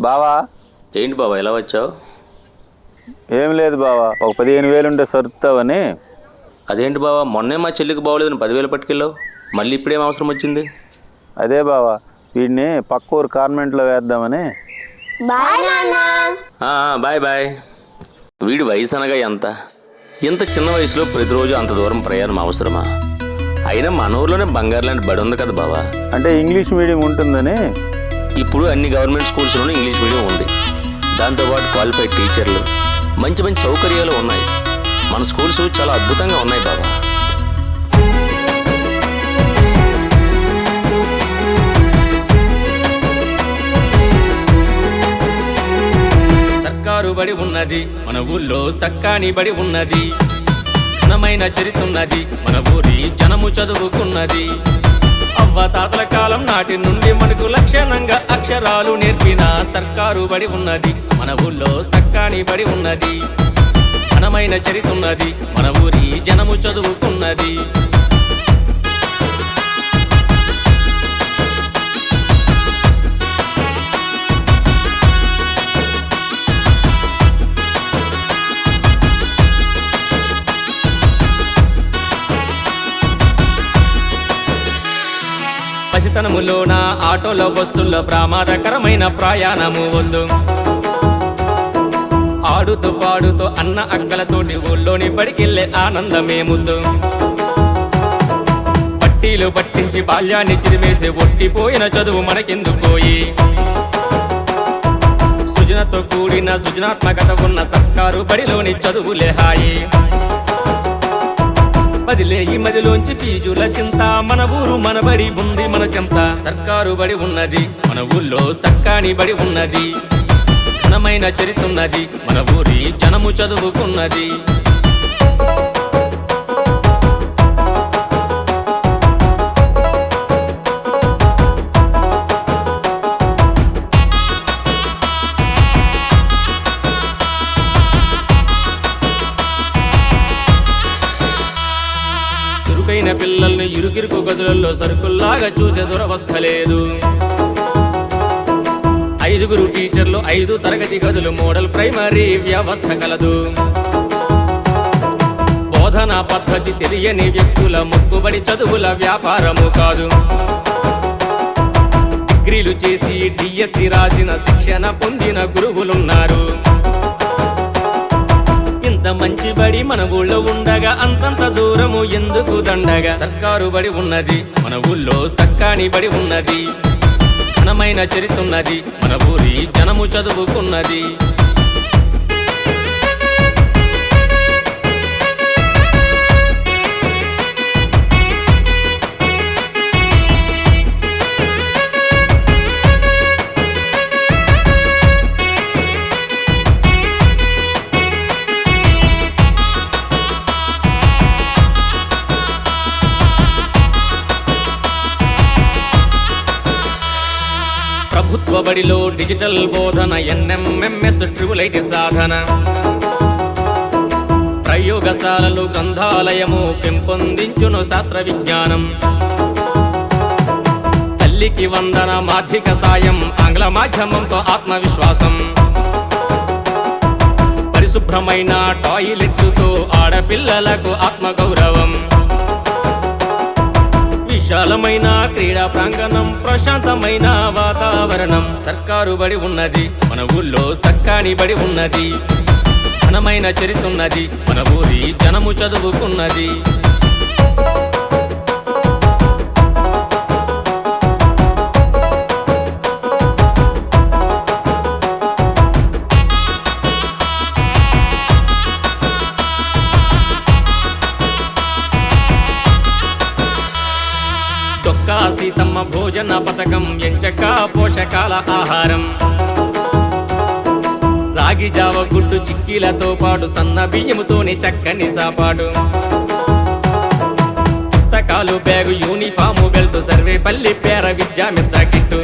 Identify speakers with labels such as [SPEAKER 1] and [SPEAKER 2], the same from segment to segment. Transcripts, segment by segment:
[SPEAKER 1] బావా?
[SPEAKER 2] ఏంటి బాబా ఎలా వచ్చావు?
[SPEAKER 1] ఏం లేదు బావా ఒక పదిహేను వేలు ఉంటే సరుతావని
[SPEAKER 2] అదేంటి బాబా మొన్నే మా చెల్లికి బాగోలేదని పదివేలు పట్టుకెళ్ళావు మళ్ళీ ఇప్పుడేం అవసరం వచ్చింది?
[SPEAKER 1] అదే బావా వీడిని పక్క ఊరు కార్మెంట్లో వేద్దామని.
[SPEAKER 3] బాయ్ నాన్న.
[SPEAKER 2] ఆ, ఆ, బాయ్ బాయ్. వీడి వయసు అనగా ఎంత? ఇంత చిన్న వయసులో ప్రతిరోజు అంత దూరం ప్రయాణం అవసరమా? అయినా మన ఊర్లోనే బంగారు లాంటి బడి ఉంది కదా బాబా
[SPEAKER 1] అంటే ఇంగ్లీష్ మీడియం ఉంటుందని.
[SPEAKER 2] ఇప్పుడు అన్ని గవర్నమెంట్ స్కూల్స్లోనూ ఇంగ్లీష్ మీడియం ఉంది. దాంతోపాటు క్వాలిఫైడ్ టీచర్లు మంచి మంచి సౌకర్యాలు ఉన్నాయి. మన స్కూల్స్ చాలా అద్భుతంగా ఉన్నాయి బాబా.
[SPEAKER 4] సర్కారు బడి ఉన్నది మన ఊళ్ళో సక్కాని బడి ఉన్నది. ఘనమైన చరిత్ర ఉన్నది మన ఊరి జనము చదువుకున్నది. అవ్వ తాతల కాలం నాటి నుండి మనకు లక్షణంగా అక్షరాలు నేర్పిన సర్కారు బడి ఉన్నది. మన ఊళ్ళో సక్కాని బడి ఉన్నది. ఘనమైన చరిత్ర ఉన్నది. మన ఊరి జనము చదువుకున్నది. పసితనములోన ఆటోలో బస్సుల్లో ప్రమాదకరమైన ప్రయాణము వద్దు. ఆడుతూ పాడుతూ అన్న అక్కలతోటి ఊళ్ళోని బడికెళ్ళే ఆనందమే ముద్దు. పట్టీలు పట్టించి బాల్యాన్ని చిరిమేసి ఒట్టిపోయిన చదువు మనకెందుకు పోయి సృజనతో కూడిన సృజనాత్మకత ఉన్న సర్కారు బడిలోని చదువులే హాయి. మదిలే ఈ మదిలోంచి ఫీజుల చింత. మన ఊరు మన బడి ఉంది మన చింత. సర్కారు బడి ఉన్నది మన ఊళ్ళో సక్కాని బడి ఉన్నది. ఘనమైన చరిత్ర ఉన్నది మన ఊరి జనము చదువుకున్నది. ఇరుకిరుకు సరుకుల్లాగా చూసే దురవస్థ లేదు. ఐదుగురు టీచర్లు ఐదు తరగతి గదులు మోడల్ ప్రైమరీ వ్యవస్థ కలదు. బోధనా పద్ధతి తెలియని వ్యక్తుల ముక్కుబడి చదువుల వ్యాపారము కాదు. డిగ్రీలు చేసి డిఎస్సి రాసిన శిక్షణ పొందిన గురువులున్నారు. మంచి బడి మన ఊళ్ళో ఉండగా అంతంత దూరము ఎందుకు దండగా? సర్కారు బడి ఉన్నది మన ఊళ్ళో సక్కాని బడి ఉన్నది. ఘనమైన చరిత్ర ఉన్నది మన ఊరి జనము చదువుకున్నది. బడిలో డిజిటల్ బోధన ఎన్ఎంఎంఎస్ ట్రిపుల్ ఐటి సాధన. ప్రయోగశాలలు గ్రంథాలయము పెంపొందించును శాస్త్ర విజ్ఞానం తల్లికి వందన మాధ్యక సాయం ఆంగ్ల మాధ్యమంతో ఆత్మవిశ్వాసం. పరిశుభ్రమైన టాయిలెట్స్తో ఆడపిల్లలకు ఆత్మగౌరవం. విశాలమైన క్రీడా ప్రాంగణం ప్రశాంతమైన వాతావరణం. సర్కారు బడి ఉన్నది మన ఊళ్ళో సక్కాని బడి ఉన్నది. ఘనమైన చరిత్ర ఉన్నది మన ఊరి జనము చదువుకున్నది. రకాల ఆహారం. రాగి జావ గుడ్డు చిక్కీలతో పాటు సన్న బియ్యముతోనే చక్కని సాపాటు. పుస్తకాలు బ్యాగు యూనిఫాము బెల్ట్ సర్వేపల్లి పేర విద్యా మెత్త కిట్టు.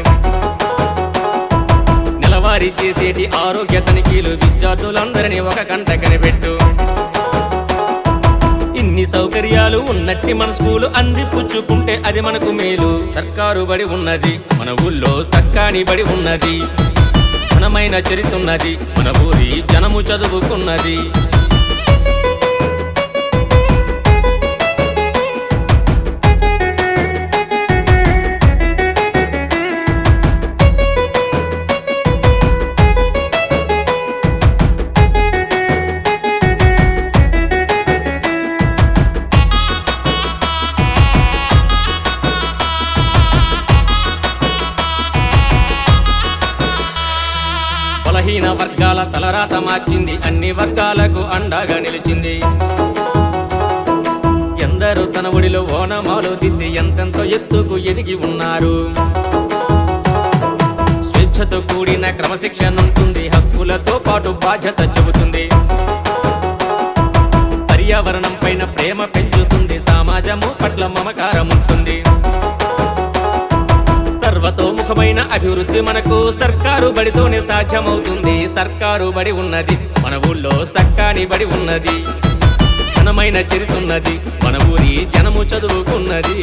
[SPEAKER 4] నెలవారీ చేసేటి ఆరోగ్య తనిఖీలు విద్యార్థులందరినీ ఒక కంట కనిపెట్టు. సౌకర్యాలు ఉన్నట్టి మన స్కూలు అందిపుచ్చుకుంటే అది మనకు మేలు. సర్కారు బడి ఉన్నది మన ఊళ్ళో సక్కాని బడి ఉన్నది. ఘనమైన ఉన్నది మన ఊరి జనము చదువుకున్నది. తలరాత మార్చింది. అన్ని వర్గాలకు అండగా నిలిచింది. ఎందరూ తన ఒడిలో ఓనమాలు దిద్ది ఎంతెంతో ఎత్తుకు ఎదిగి ఉన్నారు. స్వేచ్ఛతో కూడిన క్రమశిక్షణ ఉంటుంది హక్కులతో పాటు బాధ్యత చెబుతుంది. పర్యావరణం పైన ప్రేమ పెంచుతుంది. సమాజము పట్ల మమకారం ఉంటుంది సర్వతోముఖమైన అభివృద్ధి మనకు. సర్కారు బడితోనే సాధ్యమవుతుంది. సర్కారు బడి ఉన్నది. మన ఊళ్ళో సక్కాని బడి ఉన్నది. ఘనమైన చరితున్నది మన ఊరి జనము చదువుకున్నది.